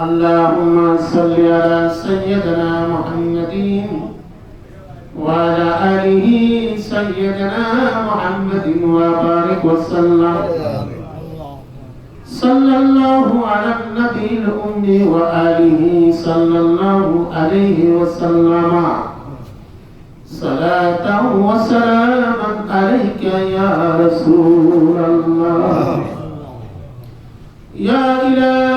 اللهم صل على سيدنا محمد وعلى آله سيدنا محمد وبارك وسلم. صلى الله على النبي الأمي وآله صلى الله عليه وسلم. صلاة وسلاما عليك يا رسول الله. يا إله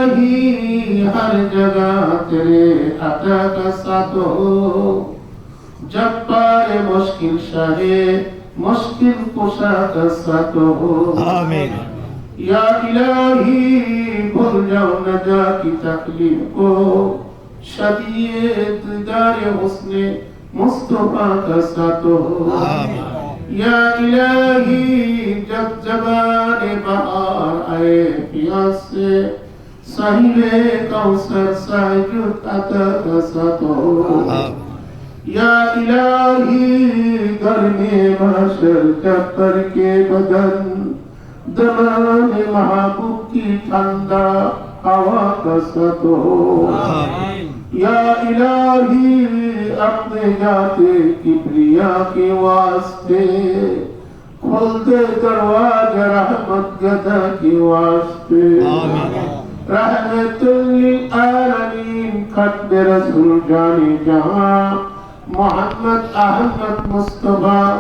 हर जगह तेरे अता का साथ हो जब पारे मुश्किल शाहे मुश्किल कुशा का साथ हो आमीन या इलाही भूल जाओ न जा की तकलीफ को शदीद दार हुस्ने मुस्तफा का साथ हो आमीन या इलाही जब जबान बहार आए प्यास से صحيح كوثر سعيد تترسطه يا إلهي درني محشر چکر کے بدن دمان محبوب کی ٹھنڈا ہوا کست ہو یا الہی اپنے جاتے کبریا کے واسطے کھول دے دروازہ رحمت گدا کے واسطے آمین رحمت للعالمین قد رسول جان جہاں، محمد احمد مصطفیٰ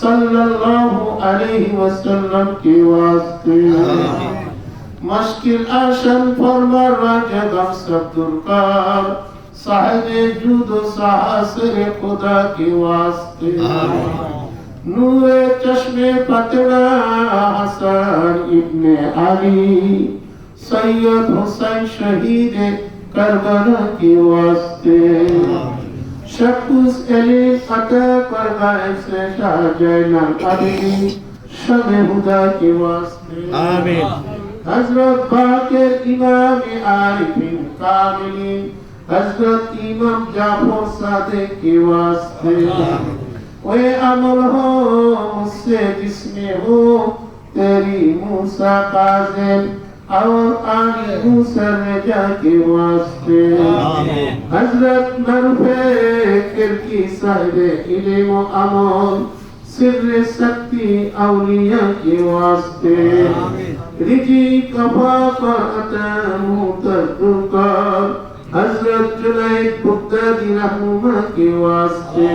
صلی اللہ علیہ وسلم کے واسطے۔ مشکل آشن فرمر راجہ غمس عبدالقار صاحب جود و صحاصر خدا کے واسطے۔ نور چشم پتنا حسن ابن علی सैयद हुसैन शहीद करबला के वास्ते। शकुस अली अता करवाए से शाह जैनल अली शब हुदा के वास्ते। आमीन। हज़रत बाकर इमाम आरिफिन कामिलीन हज़रत इमाम जाफ़र सादिक के वास्ते। वे अमल हो मुझसे जिसमें हो तेरी मूसा काजिल হজরত মারুফে কিরকি সাহেবে ইলিম ও আমল سر سکتی اولیاء کے واسطے رجی کفا کر عطا متقل کر حضرت جنید بکتا دی رحمہ کے واسطے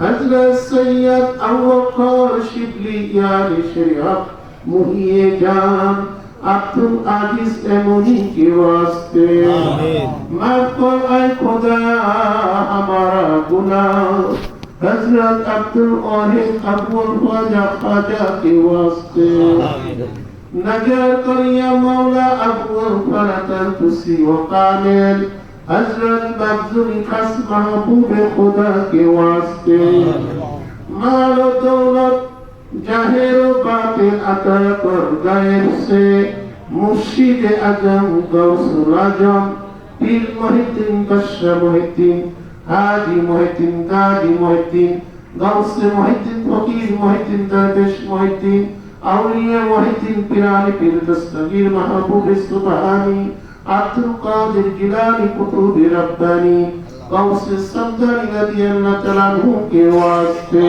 حضرت سید اوقار شبلی یار شریعہ محیے جان আব্দুল আজিজ এমনি কি ওয়াস্তে মাফ কর আয় খোদা আমারা গুনাহ হযরত আব্দুল ওয়াহিদ আবুল ওয়াজা খাজা কি ওয়াস্তে نجر قرية مولى أبو فرة تسي وقامل هجرت مبذول قسم محبوب خدا کے واسطے مال و खुदा के वास्ते मालो दौलत जाहिर बातिन अता कर गायब से मुर्शिद अजम गौसुल आजम पीर मोहिद्दीन बश्र मोहिद्दीन हाजी मोहिद्दीन गाजी मोहिद्दीन गौसे मोहिद्दीन फकीर मोहिद्दीन दरवेश मोहिद्दीन औलिया मोहिद्दीन पिरानी पीर दस्तगीर महबूब सुबहानी अब्दुल कादिर जिलानी कुतुब रब्बानी غوث الصدر رضي الله تعالى عنه کے واسطے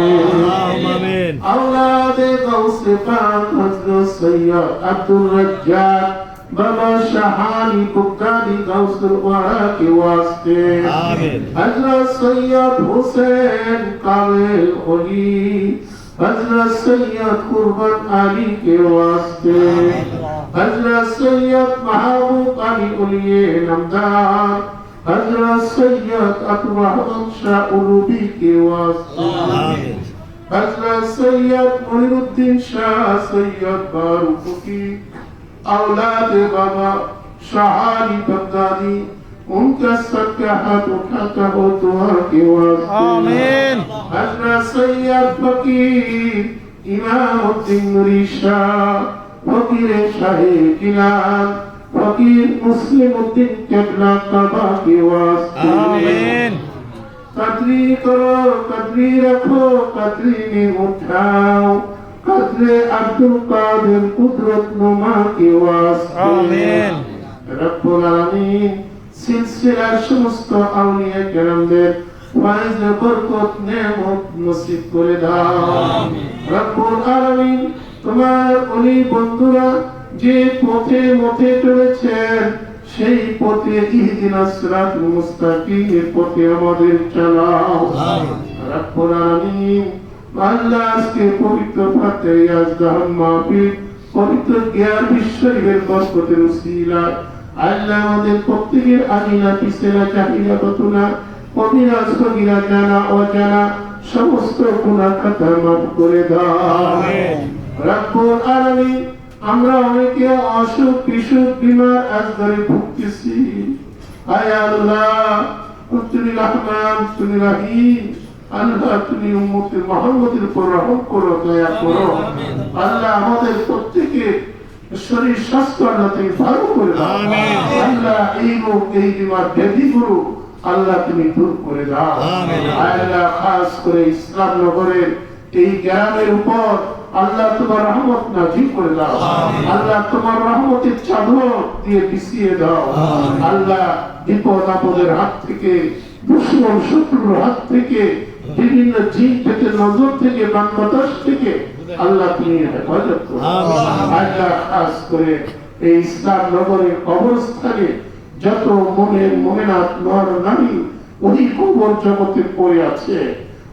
اولاد غوث پاک حضرت سید عبد الرجاق بابا شہانی ککاری غوث الورا کے واسطے حضرت سید حسین قابل علی حضرت سید قربان علی کے واسطے حضرت سید محبوب علی علیہ نمدار उलिए नमदार हजरत सैयद अतवाहन शाह उलूबी के वास्ते आमीन हजरत सैयद मुहिरुद्दीन शाह सैयद फारूक की औलाद बाबा शाहानी बगदादी उनका सबका हाथ उठाता हो दुआ के वास्ते आमीन हजरत सैयद फकीर इमामुद्दीन नूरी शाह फकीर शाहे जिलाल وكيل مسلم الدين كبلا قباك آمين কাতরি করো কাতরি রাখো কাতরি নিয়ে উঠাও। কাতরে আব্দুল কাদের কুদরত নুমাকে ওয়াস আমিন। রব্বুল আলামিন সিলসিলার সমস্ত আউলিয়া কেরামদের ফয়েজ বরকত নেমত নসিব করে দাও। আমিন। রব্বুল আলামিন তোমার অলি বন্ধুরা যে পথে মতে চলেছেন সেই পথে ইহদিনা মুস্তাকিমের পথে আমাদের চালাও রব্বুল আলামিন আল্লাহ আজকে পবিত্র ফাতে ইয়াজদাহান মাহফিল পবিত্র জ্ঞান বরকতের উসিলা। আল্লাহ আমাদের প্রত্যেকের আমিনা পিসেলা চাহিদা কতনা কবিরা সগিরা জানা অজানা সমস্ত গুনাহ খাতা মাফ করে দাও। রব্বুল আলামিন আমরা অনেকে অসুখ বিসুখ বিমার আজদারে ভুগতেছি। আয় আল্লাহ তুমি রহমান তুমি রহিম। আল্লাহ তুমি উম্মতের মোহাম্মদের উপর রহম করো দয়া করো। আল্লাহ আমাদের প্রত্যেকে শরীর স্বাস্থ্য আল্লাহ তুমি ভালো করে দাও। আল্লাহ এই রোগ এই বিমার ব্যাধিগুলো আল্লাহ তুমি দূর করে দাও। আল্লাহ খাস করে ইসলাম নগরের এই গ্রামের উপর আল্লাহ তোমার রহমত নাজিল করে দাও। আল্লাহ তোমার রহমতের চাদর দিয়ে বিছিয়ে দাও। আল্লাহ বিপদ আপদের হাত থেকে দুশ্মন শত্রুর হাত থেকে বিভিন্ন জিন থেকে নজর থেকে বাতাস থেকে আল্লাহ তুমি হেফাজত করো। আল্লাহ খাস করে এই ইসলাম নগরের অবস্থানে যত মনের মমেনাথ নর নারী ওই কবর জগতে পড়ে আছে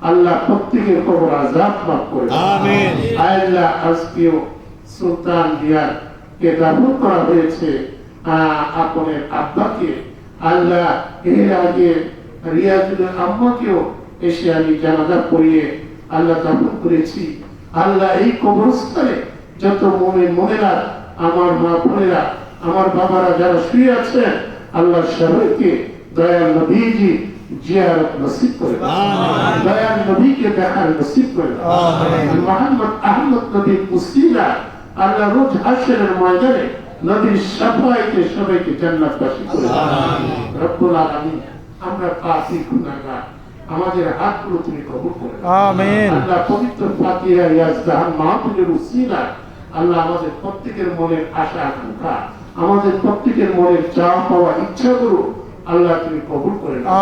আল্লাহ প্রত্যেকের কবর আজাদ মাফ করে আমিন। আল্লাহ আজকেও সুলতান রিয়াদ কে দাফন করা হয়েছে আপনের আব্বাকে। আল্লাহ এর আগে রিয়াজুলের আম্মাকেও এসে আমি জানাজা পড়িয়ে আল্লাহ দাফন করেছি। আল্লাহ এই কবরস্থানে যত মনে মনেরা আমার মা বোনেরা আমার বাবারা যারা শুয়ে আছেন আল্লাহ সবাইকে দয়াল নবীজি জিয়ারত নসিব করে। দয়াল নবীকে দেখার নসিব করে মোহাম্মদ আহমদ নবীর আল্লাহ রোজ হাসরের ময়দানে সাফাইতে সবাইকে জান্নাতবাসী করে রব্বুল আলামিন আমরা পাপী গুনাহগার আমাদের হাতগুলো তুমি কবুল করে আমিন। আল্লাহ পবিত্র ফাতিহা ইয়াজদাহান মাহফিলের উসিলা আল্লাহ আমাদের প্রত্যেকের মনের আশা আকাঙ্ক্ষা আমাদের প্রত্যেকের মনের চাওয়া পাওয়া ইচ্ছাগুলো আল্লাহ তুমি কবুল করে নাও।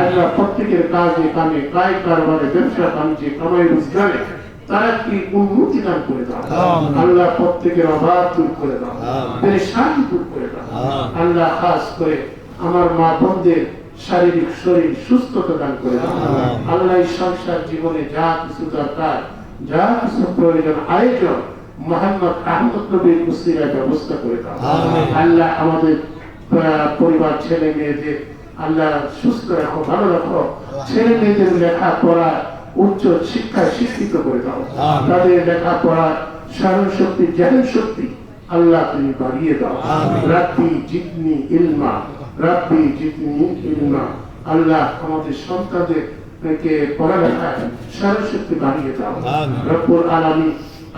আল্লাহ প্রত্যেকের কাজে কামে কায় কারবারে ব্যবসা বাণিজ্যে কামাই রোজগারে তারা কি উন্নতি দান করে দাও আল্লাহ প্রত্যেকের অভাব দূর করে দাও পেরেশানি দূর করে দাও আল্লাহ খাস করে আমার মা বোনদের শারীরিক শরীর সুস্থতা দান করে দাও আল্লাহ সংসার জীবনে যা কিছু দরকার যা কিছু প্রয়োজন আয়োজন মোহাম্মদ আহমদ নবীর ব্যবস্থা করে দাও। আল্লাহ আমাদের পরিবার ছেলে মেয়েদের আল্লাহ সুস্থ রাখো ভালো রাখো ছেলে মেয়েদের লেখাপড়া উচ্চ শিক্ষায় শিক্ষিত করে দাও। তাদের লেখাপড়া স্মরণ শক্তি জ্ঞান শক্তি আল্লাহ তুমি বাড়িয়ে দাও। রাব্বি জিতনি ইলমা রাব্বি জিতনি ইলমা আল্লাহ আমাদের সন্তানদের কে পড়ালেখায় স্মরণ শক্তি বাড়িয়ে দাও। রব্বুল আলামিন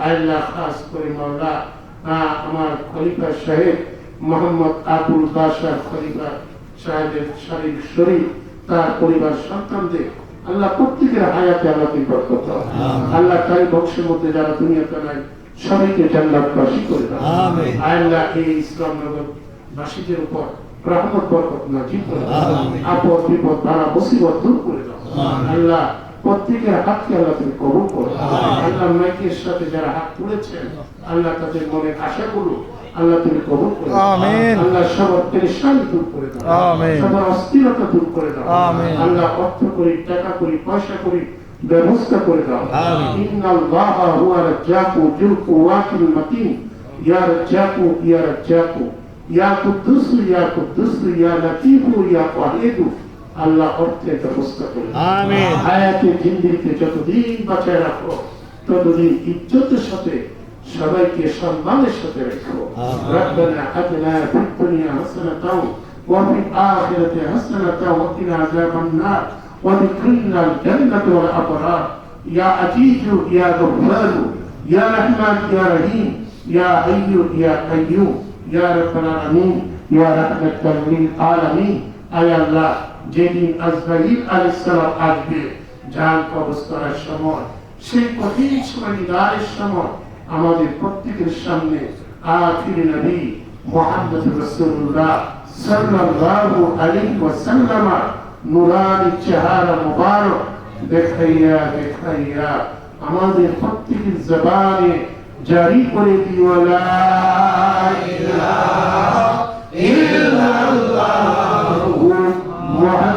আল্লাহ খাস করে মাওলা আমার খলিফা সাহেব মোহাম্মদ আবুল বাসার খলিফা সাহেবের শারীরিক শরীর তার পরিবার সন্তানদের আল্লাহ প্রত্যেকের হায়াতে আল্লাহ বরকত আল্লাহ তাই বংশের মধ্যে যারা দুনিয়াতে নাই সবাইকে জান্নাতবাসী করে দাও। আল্লাহ এই ইসলাম নগর বাসীদের উপর রহমত বরকত করে আপদ বিপদ বাড়া মুসিবত দূর করে দাও। আল্লাহ প্রত্যেকের হাতকে আল্লাহ তুমি কবুল করো। আল্লাহ মাইকের সাথে যারা হাত তুলেছেন আল্লাহ তাদের মনের আশাগুলো আল্লাহ তুমি কবুল করে আমিন। আল্লাহ সবার পেরেশানি দূর করে দাও আমিন। সবার অস্থিরতা দূর করে দাও আমিন। আল্লাহ অর্থ করি টাকা করি পয়সা করি ব্যবস্থা করে দাও আমিন। ইন্নাল্লাহা হুয়া রাজ্জাকু যুল কুওয়াতিল মাতিন ইয়া রাজ্জাকু ইয়া রাজ্জাকু ইয়া কুদ্দুস ইয়া কুদ্দুস ইয়া লাতীফু ইয়া ওয়াহিদু আল্লাহ অর্থের ব্যবস্থা করে আমিন। হায়াতে জিন্দিগিতে যতদিন বাঁচায় রাখো ততদিন ইজ্জতের সাথে সবাইকে সম্মানের সাথে রেখো। রব্বানা আতিনা ফিদ দুনিয়া হাসানাতাও ওয়া ফিল আখিরাতি হাসানাতাও ওয়া কিনা আযাবান নার ওয়া কিনা জান্নাতু ওয়াল আবরার। ইয়া আজিজ ইয়া গাফফার ইয়া রহমান সময় সেই কঠিন সময় সময় আমাদের প্রত্যেকের সামনে আখির নবী মোহাম্মদ রসুল্লাহ সাল্লাল্লাহু আলাইহি ওয়াসাল্লাম নুরানি চেহারা মুবারক দেখাইয়া দেখাইয়া আমাদের প্রত্যেকের জবানে জারি করে দিও, লা ইলাহা ইল্লাল্লাহু মুহাম্মাদুর